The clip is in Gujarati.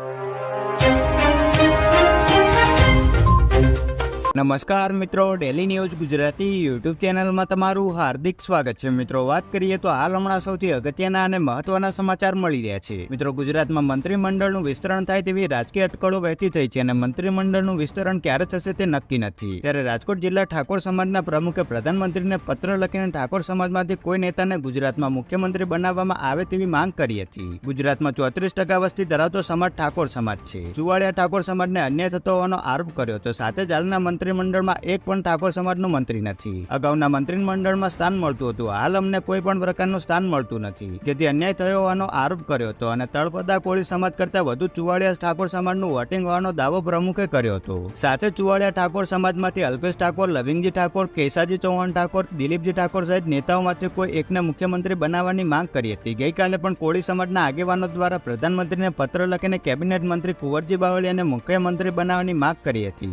you. નમસ્કાર મિત્રો ડેલી ન્યૂઝ ગુજરાતી યુટ્યુબ ચેનલમાં તમારું હાર્દિક સ્વાગત છે. મિત્રો, વાત કરીએ તો હાલ હમણાં સૌથી અગત્યના અને મહત્વના સમાચાર મળી રહ્યા છે. મિત્રો, ગુજરાતમાં મંત્રીમંડળનું વિસ્તરણ થાય તેવી રાજકીય અટકળો વહેતી થઈ છે અને મંત્રીમંડળનું વિસ્તરણ ક્યારે થશે તે નક્કી નથી. ત્યારે રાજકોટ જિલ્લા ઠાકોર સમાજના પ્રમુખે પ્રધાનમંત્રીને પત્ર લખીને ઠાકોર સમાજમાંથી કોઈ નેતાને ગુજરાતમાં મુખ્યમંત્રી બનાવવામાં આવે તેવી માંગ કરી હતી. ગુજરાતમાં ચોત્રીસ ટકા વસ્તી ધરાવતો સમાજ ઠાકોર સમાજ છે. ચુવાડિયા ઠાકોર સમાજને અન્યાય થતો હોવાનો આરોપ કર્યો તો સાથે જ હાલના મંત્રીમંડળમાં એક પણ ઠાકોર સમાજનું મંત્રી નથી. અગાઉના મંત્રીમંડળમાં સ્થાન મળતું હતું. હાલ અમને કોઈ પણ પ્રકારનું સ્થાન મળતું નથી. જેથી અન્યાય થયો હોવાનો આરોપ કર્યો હતો અને તળપદા કોળી સમાજ કરતા વધુ ચુવાડિયા ઠાકોર સમાજનું વોટિંગ હોવાનો દાવો પ્રમુખે કર્યો હતો. સાથે ચુવાડિયા ઠાકોર સમાજમાંથી અલ્પેશ ઠાકોર, લવિંગજી ઠાકોર, કેસાજી ચૌહાણ ઠાકોર, દિલીપજી ઠાકોર સહિત નેતાઓમાંથી કોઈ એકને મુખ્યમંત્રી બનાવવાની માંગ કરી હતી. ગઈકાલે પણ કોળી સમાજના આગેવાનો દ્વારા પ્રધાનમંત્રીને પત્ર લખીને કેબિનેટ મંત્રી કુંવરજી બાવળીયાને મુખ્યમંત્રી બનાવવાની માંગ કરી હતી.